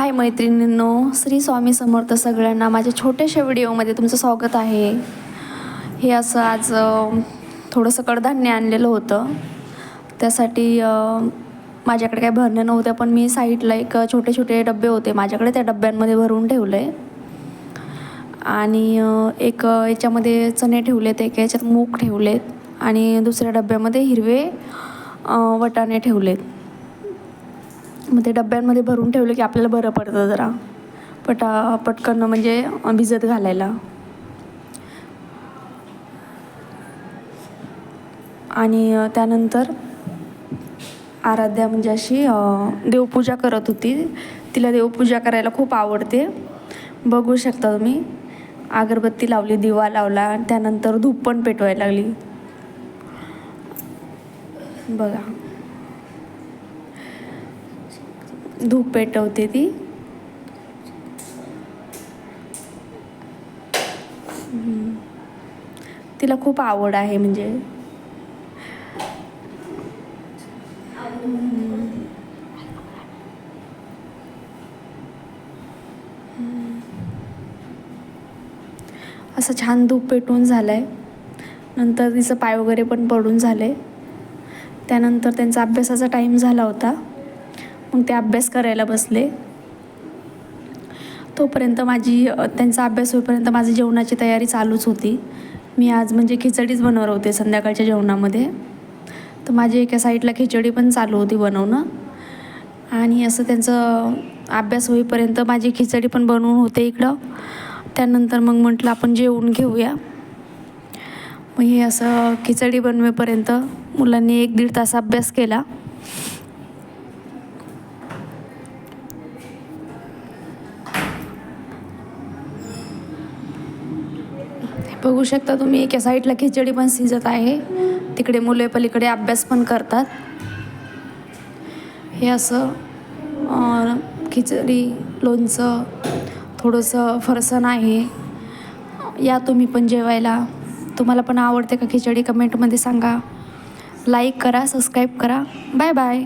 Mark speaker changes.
Speaker 1: हाय मैत्रिणींनो श्री स्वामी समर्थ सगळ्यांना माझ्या छोट्याशा व्हिडिओमध्ये तुमचं स्वागत आहे. हे असं आज थोडंसं कडधान्य आणलेलं होतं. त्यासाठी माझ्याकडे काही भरण्या नव्हत्या पण मी साईडला एक छोटे छोटे डबे होते माझ्याकडे त्या डब्यांमध्ये भरून ठेवलं. आहे आणि एक याच्यामध्ये चणे ठेवलेत एक याच्यात मूग ठेवलेत आणि दुसऱ्या डब्यामध्ये हिरवे वटाणे ठेवलेत. मग ते डब्यांमध्ये भरून ठेवलं की आपल्याला बरं पडतं जरा. पटा पटकन म्हणजे भिजत घालायला. आणि त्यानंतर आराध्या म्हणजे अशी देवपूजा करत होती. तिला देवपूजा करायला खूप आवडते. बघू शकता तुम्ही. अगरबत्ती लावली दिवा लावला आणि त्यानंतर धूप पण पेटवायला लागली. बघा. धूप पेटवते ती. तिला खूप आवड आहे म्हणजे. असं छान धूप पेटून झालं आहे नंतर तिचं पाय वगैरे पण पडून झाले. त्यानंतर त्यांचा अभ्यासाचा टाईम झाला होता. मग ते अभ्यास करायला बसले. तोपर्यंत माझी त्यांचा अभ्यास होईपर्यंत माझी जेवणाची तयारी चालूच होती. मी आज म्हणजे खिचडीच बनवणार होते संध्याकाळच्या जेवणामध्ये. तर माझी एका साईडला खिचडी पण चालू होती बनवणं. आणि असं त्यांचं अभ्यास होईपर्यंत माझी खिचडी पण बनवून होते इकडं. त्यानंतर मग म्हटलं आपण जेवून घेऊया. मग हे असं खिचडी बनवेपर्यंत मुलांनी एक दीड तास अभ्यास केला. बघू शकता तुम्ही एका साईडला खिचडी पण शिजत आहे. तिकडे मुले पलीकडे अभ्यास पण करतात. हे असं खिचडी लोणचं थोडंसं फरसन आहे. या तुम्ही पण जेवायला. तुम्हाला पण आवडते का खिचडी? कमेंटमध्ये सांगा. लाईक करा सबस्क्राईब करा. Bye bye.